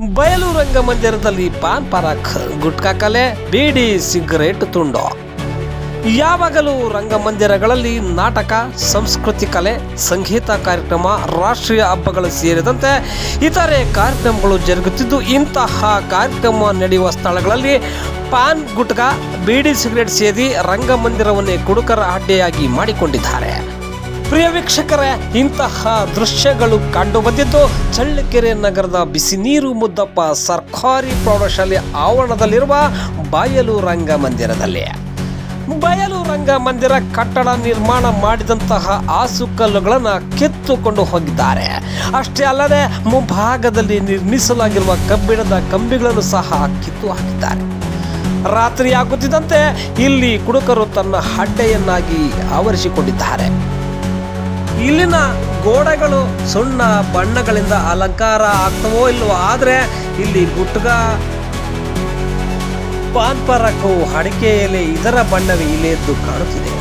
ಬಯಲು ರಂಗಮಂದಿರದಲ್ಲಿ ಪಾನ್ ಪರಾಕ್, ಗುಟ್ಕಾ ಕಲೆ, ಬೀಡಿ ಸಿಗರೇಟ್ ತುಂಡು. ಯಾವಾಗಲೂ ರಂಗಮಂದಿರಗಳಲ್ಲಿ ನಾಟಕ, ಸಂಸ್ಕೃತಿ ಕಲೆ, ಸಂಗೀತ ಕಾರ್ಯಕ್ರಮ, ರಾಷ್ಟ್ರೀಯ ಹಬ್ಬಗಳು ಸೇರಿದಂತೆ ಇತರೆ ಕಾರ್ಯಕ್ರಮಗಳು ಜರುಗುತ್ತಿದ್ದು, ಇಂತಹ ಕಾರ್ಯಕ್ರಮ ನಡೆಯುವ ಸ್ಥಳಗಳಲ್ಲಿ ಪಾನ್, ಗುಟ್ಕಾ, ಬೀಡಿ ಸಿಗರೇಟ್ ಸೇದಿ ರಂಗಮಂದಿರವನ್ನೇ ಕುಡುಕರ ಅಡ್ಡೆಯಾಗಿ ಮಾಡಿಕೊಂಡಿದ್ದಾರೆ. ಪ್ರಿಯ ವೀಕ್ಷಕರೇ, ಇಂತಹ ದೃಶ್ಯಗಳು ಕಂಡು ಬಂದಿದ್ದು ಚಳ್ಳಕೆರೆ ನಗರದ ಬಿಸಿ ನೀರು ಮುದ್ದಪ್ಪ ಸರ್ಕಾರಿ ಪ್ರೌಢಶಾಲೆ ಆವರಣದಲ್ಲಿರುವ ಬಯಲು ರಂಗಮಂದಿರದಲ್ಲಿ. ಬಯಲು ರಂಗಮಂದಿರ ಕಟ್ಟಡ ನಿರ್ಮಾಣ ಮಾಡಿದಂತಹ ಆಸುಕಲ್ಲುಗಳನ್ನು ಕಿತ್ತುಕೊಂಡು ಹೋಗಿದ್ದಾರೆ. ಅಷ್ಟೇ ಅಲ್ಲದೆ, ಮುಂಭಾಗದಲ್ಲಿ ನಿರ್ಮಿಸಲಾಗಿರುವ ಕಬ್ಬಿಣದ ಕಂಬಿಗಳನ್ನು ಸಹ ಕಿತ್ತು ಹಾಕಿದ್ದಾರೆ. ರಾತ್ರಿ ಆಗುತ್ತಿದ್ದಂತೆ ಇಲ್ಲಿ ಕುಡುಕರು ತನ್ನ ಹಡ್ಡೆಯನ್ನಾಗಿ ಆವರಿಸಿಕೊಂಡಿದ್ದಾರೆ. ಇಲ್ಲಿನ ಗೋಡೆಗಳು ಸುಣ್ಣ ಬಣ್ಣಗಳಿಂದ ಅಲಂಕಾರ ಆಗ್ತವೋ ಇಲ್ವೋ, ಆದರೆ ಇಲ್ಲಿ ಗುಟ್ಗ ಪಾನ್ ಅಡಿಕೆಯಲ್ಲಿ ಅಡಿಕೆ ಇದರ ಬಣ್ಣವೇ ಇಲ್ಲಿ ಎದ್ದು ಕಾಣುತ್ತಿದೆ.